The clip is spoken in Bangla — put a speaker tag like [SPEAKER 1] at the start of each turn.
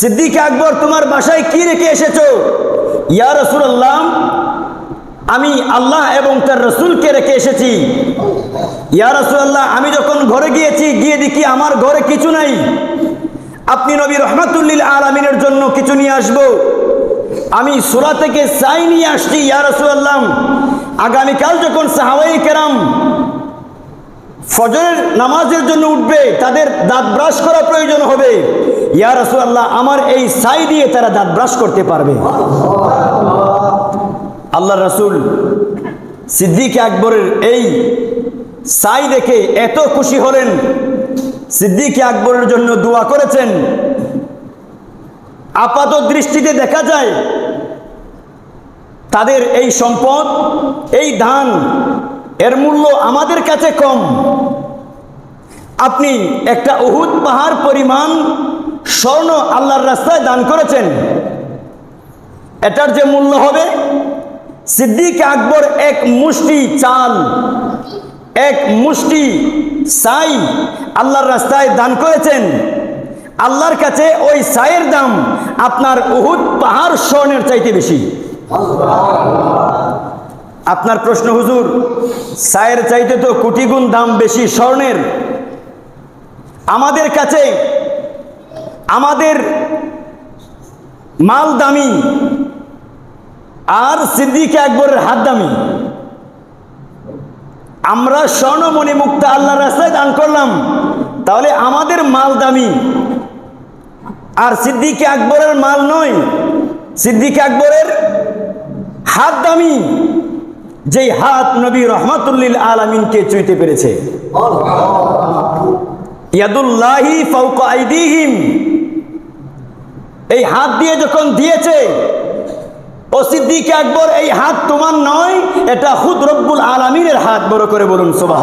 [SPEAKER 1] সিদ্দিক আকবর, তোমার বাসায় কি রেখে এসেছ? ইয়া রসুল্লাহ আমি আল্লাহ এবং তার রসুলকে রেখে এসেছি। ইয়া রসুল্লাহ আমি যখন ঘরে গিয়েছি, গিয়ে দেখি আমার ঘরে কিছু নাই। আপনি নবী রহমাতুল্লিল আলমিনের জন্য কিছু নিয়ে আসব। আমি সুরা থেকে চাই নিয়ে আসছি, ইয়া রসুল্লাহ আগামীকাল যখন সাহাবাই কেরাম ফজরের নামাজের জন্য উঠবে, তাদের দাঁত ব্রাশ করা প্রয়োজন হবে। ইয়া রসুল্লাহ আমার এই সাই দিয়ে তারা দাঁত ব্রাশ করতে পারবে। আল্লাহ রসুল সিদ্দিক আকবরের এই সাই দেখে এত খুশি হলেন। সিদ্দিক আকবরের জন্য দোয়া করেছেন। আপাত দৃষ্টিতে দেখা যায়, তাদের এই সম্পদ, এই ধান এর মূল্য আমাদের কাছে কম। আপনি একটা উহুদ পাহাড় পরিমাণ স্বর্ণ আল্লাহর রাস্তায় দান করেছেন। এটার যে মূল্য হবে, সিদ্দিক আকবর এক মুষ্টি চাল, এক মুষ্টি সাই আল্লাহর রাস্তায় দান করেছেন। আল্লাহর কাছে ওই সাইয়ের দাম আপনার উহুদ পাহাড় স্বর্ণের চাইতে বেশি। আপনার প্রশ্ন, হুজুর সায়ের চাইতে তো কোটি গুণ দাম বেশি স্বর্ণের। আমাদের কাছে আমাদের মাল দামি আর সিদ্দিক আকবরের হাত দামি। আমরা স্বর্ণমণি মুক্ত আল্লাহ রাস্তায় দান করলাম। তাহলে আমাদের মাল দামি। আর সিদ্দিক আকবরের মাল নয়। সিদ্দিক আকবরের হাত দামি। যেই হাত নবী রহমাতুল্লিল আলমিনকে চুইতে পেরেছে। ইয়াদুল্লাহি ফাউকা আইদিহিম। এই হাত দিয়ে যখন দিয়েছে অসিদ্দিক একবার এই হাত তোমার নয়, এটা খুদ রব্বুল আলমিনের হাত, বড় করে বলুন সুবাহ